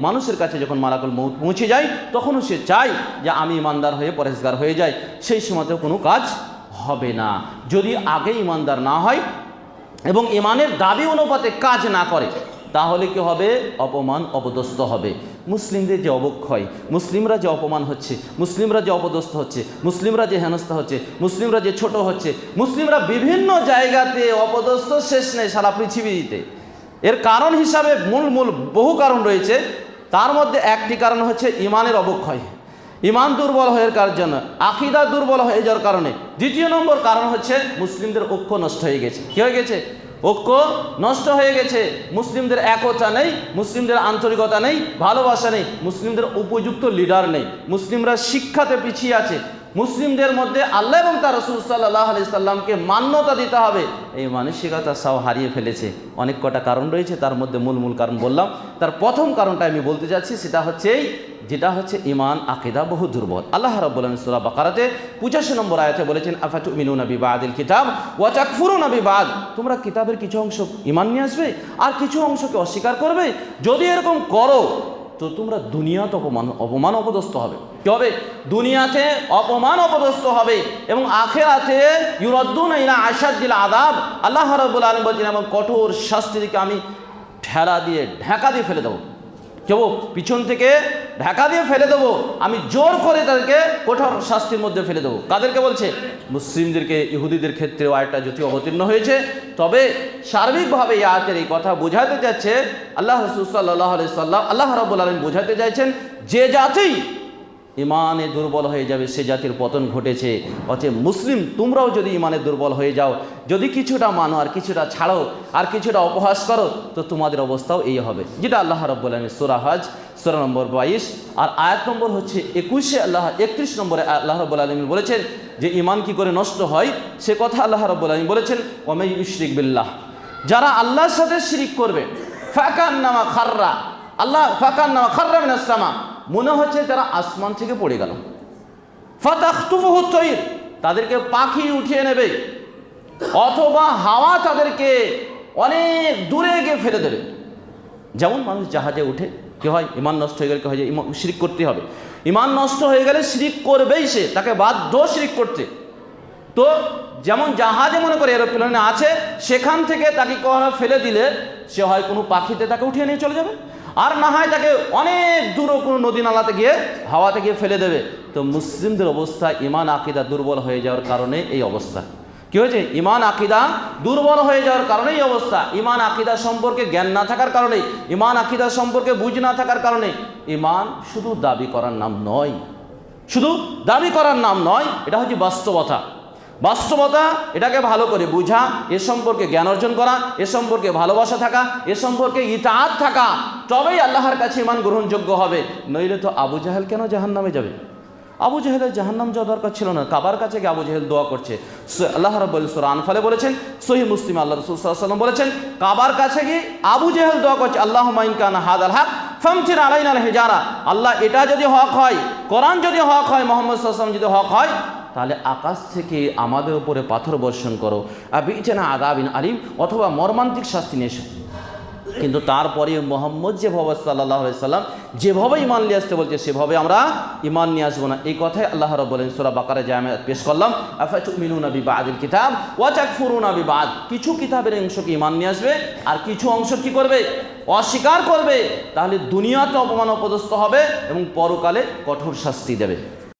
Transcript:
মানুষের কাছে যখন মালাকুল মৌত পৌঁছে যায়, তখনও সে চায় যে আমি ইমানদার হয়ে পরেশগার হয়ে যাই। সেই সময়তেও কোনো কাজ হবে না। যদি আগে ইমানদার না হয় এবং ইমানের দাবি অনুপাতে কাজ না করে, তাহলে কি হবে? অপমান অপদস্থ হবে। মুসলিমদের যে অবক্ষয়, মুসলিমরা যে অপমান হচ্ছে, মুসলিমরা যে অপদস্থ হচ্ছে, মুসলিমরা যে হেনস্থা হচ্ছে, মুসলিমরা যে ছোট হচ্ছে, মুসলিমরা বিভিন্ন জায়গাতে অপদস্থ শেষ নেই সারা পৃথিবীতে। এর কারণ হিসাবে মূল মূল বহু কারণ রয়েছে। তার মধ্যে একটি কারণ হচ্ছে ইমানের অবক্ষয়। ইমান দুর্বল হয়ে যাওয়ার জন্য আখিদা দুর্বল হয়ে যাওয়ার কারণে। দ্বিতীয় নম্বর কারণ হচ্ছে মুসলিমদের ঐক্য নষ্ট হয়ে গেছে। কী হয়ে গেছে? ঐক্য নষ্ট হয়ে গেছে। মুসলিমদের একতা নেই, মুসলিমদের আন্তরিকতা নেই, ভালোবাসা নেই, মুসলিমদের উপযুক্ত লিডার নেই। মুসলিমরা শিক্ষাতে পিছিয়ে আছে। মুসলিমদের মধ্যে আল্লাহ এবং তার রসুল সাল্লাহ আলি সাল্লামকে মান্যতা দিতে হবে। এই মানসিকতা সব হারিয়ে ফেলেছে। অনেক কটা কারণ রয়েছে, তার মধ্যে মূল মূল কারণ বললাম। তার প্রথম কারণটা আমি বলতে যাচ্ছি, সেটা হচ্ছে এই, যেটা হচ্ছে ইমান আকিদা বহু দুর্বল। আল্লাহ রব্বুল সুরা বাকারাতে পঁচাশি নম্বর আয়াতে বলেছেন আফাতু মিনু নবী বাদিল কিতাব ওয়াচাকফুরু নবী বাদ তোমরা কিতাবের কিছু অংশ ইমান নিয়ে আসবে, আর কিছু অংশকে অস্বীকার করবে। যদি এরকম করো তো তোমরা দুনিয়াতে অপমান অপমান অপদস্থ হবে। কি হবে? দুনিয়াতে অপমান অপদস্থ হবে এবং আখেরাতে ইউরদ্দুন ইলা আশাদ্দিল আদাব আল্লাহ রবুল আলম বলছেন এবং কঠোর শাস্তি দিকে আমি ঠেলা দিয়ে, ঢাকা দিয়ে ফেলে দেবো। কেবো পিছন থেকে ঢাকা দিয়ে ফেলে দেবো, আমি জোর করে তাদেরকে কঠোর শাস্তির মধ্যে ফেলে দেবো। কাদেরকে বলছে? মুসলিমদেরকে, ইহুদিদের ক্ষেত্রেও আয়টা যদি অবতীর্ণ হয়েছে। তবে সার্বিকভাবে এই আয়াতের এই কথা বোঝাতে যাচ্ছে আল্লাহ রসুল সাল্লাহ সাল্লাম আল্লাহ রব্বুল আলম বোঝাতে চাইছেন, যে জাতি ইমানে দুর্বল হয়ে যাবে, সে জাতির পতন ঘটেছে। অতএব মুসলিম, তোমরাও যদি ইমানে দুর্বল হয়ে যাও, যদি কিছুটা মানো আর কিছুটা ছাড়ো আর কিছুটা উপহাস করো, তো তোমাদের অবস্থাও এই হবে। যেটা আল্লাহ রব্বুল আলমী সুরাহাজ সুরা নম্বর বাইশ, আর আয়াত নম্বর হচ্ছে একুশে আল্লাহ, একত্রিশ নম্বরে আল্লাহ রব্বুল আলমী বলেছেন যে ইমান কি করে নষ্ট হয়, সে কথা আল্লাহ রব্বুল আলমী বলেছেন ওমে ইশরিক বিল্লাহ। যারা আল্লাহর সাথে শিরিক করবে ফাকান নামা খাররা, আল্লাহ ফাকান নামা খাররা মিনাসামা মনে হচ্ছে তারা আসমান থেকে পড়ে গেল। ফাতাখতুফুহু তৈর, তাদেরকে পাখি উঠিয়ে নেবে, অথবা হাওয়া তাদেরকে অনেক দূরে গিয়ে ফেলে দেবে। যেমন মানুষ জাহাজে উঠে, কি হয়? ইমান নষ্ট হয়ে গেলে কি হয়? যে শিরিক করতে হবে। ইমান নষ্ট হয়ে গেলে শিরিক করবেই সে, তাকে বাধ্য শিরিক করতে। তো যেমন জাহাজে মনে করে এরোপ্লেনে আছে, সেখান থেকে তাকে কখনো ফেলে দিলে সে হয় কোনো পাখিতে তাকে উঠিয়ে নিয়ে চলে যাবে। আর না হয় তাকে অনেক দূর কোনো নদী নালাতে গিয়ে, হাওয়াতে গিয়ে ফেলে দেবে। তো মুসলিমদের অবস্থা, ইমান, আকিদা দুর্বল হয়ে যাওয়ার কারণে এই অবস্থা। কি হয়েছে? ইমান, আকিদা দুর্বল হয়ে যাওয়ার কারণেই অবস্থা। ইমান, আকিদা সম্পর্কে জ্ঞান না থাকার কারণে, ইমান, আকিদা সম্পর্কে বুঝ না থাকার কারণে, ইমান শুধু দাবি করার নাম নয়। শুধু দাবি করার নাম নয়, এটা হচ্ছে বাস্তবতা। বাস্তবতা, এটাকে ভালো করে বুঝা, এ সম্পর্কে জ্ঞান অর্জন করা, এ সম্পর্কে ভালোবাসা থাকা, এ সম্পর্কে ইতাহাত থাকা, তবেই আল্লাহর কাছে ইমান গ্রহণযোগ্য হবে। নইলে তো আবু জাহেল কেন জাহান নামে যাবে? আবু জাহেলের জাহান্নাম যাওয়া দরকার ছিল না, কাবার কাছে গিয়ে আবু জাহেল দোয়া করছে। আল্লাহ রব্বুল সুরা আনফালে বলেছেন সহি মুসলিম আল্লাহ রসুল সাল্লাম বলেছেন, কাবার কাছে গিয়ে আবু জাহেল দোয়া করছে আল্লাহ মাইন হাদ আল হক, ফামচির আলাইন আল হেজারা। আল্লাহ, এটা যদি হক হয়, কোরআন যদি হক হয়, মোহাম্মদ সাল্লাম যদি হক হয় তাহলে আকাশ থেকে আমাদের উপরে পাথর বর্ষণ করো। বিচেনা আদাবিন আলিম অথবা মর্মান্তিক শাস্তি নিয়ে কিন্তু তারপরে মোহাম্মদ যেভাবে সাল্লাহ সাল্লাম যেভাবে ইমান নিয়ে আসতে বলছে, সেভাবে আমরা ইমান নিয়ে আসব না। এই কথাই আল্লাহ রব বলেন সুরা বাকারে যে আমি পেশ করলাম আফাচু মিনু নবী বাদিল কিতাব ওয়াচাক ফুরু নবী বাদ কিছু কিতাবের অংশকে ইমান নিয়ে আসবে, আর কিছু অংশ কি করবে? অস্বীকার করবে। তাহলে দুনিয়াতে অপমান অপদস্থ হবে এবং পরকালে কঠোর শাস্তি দেবে।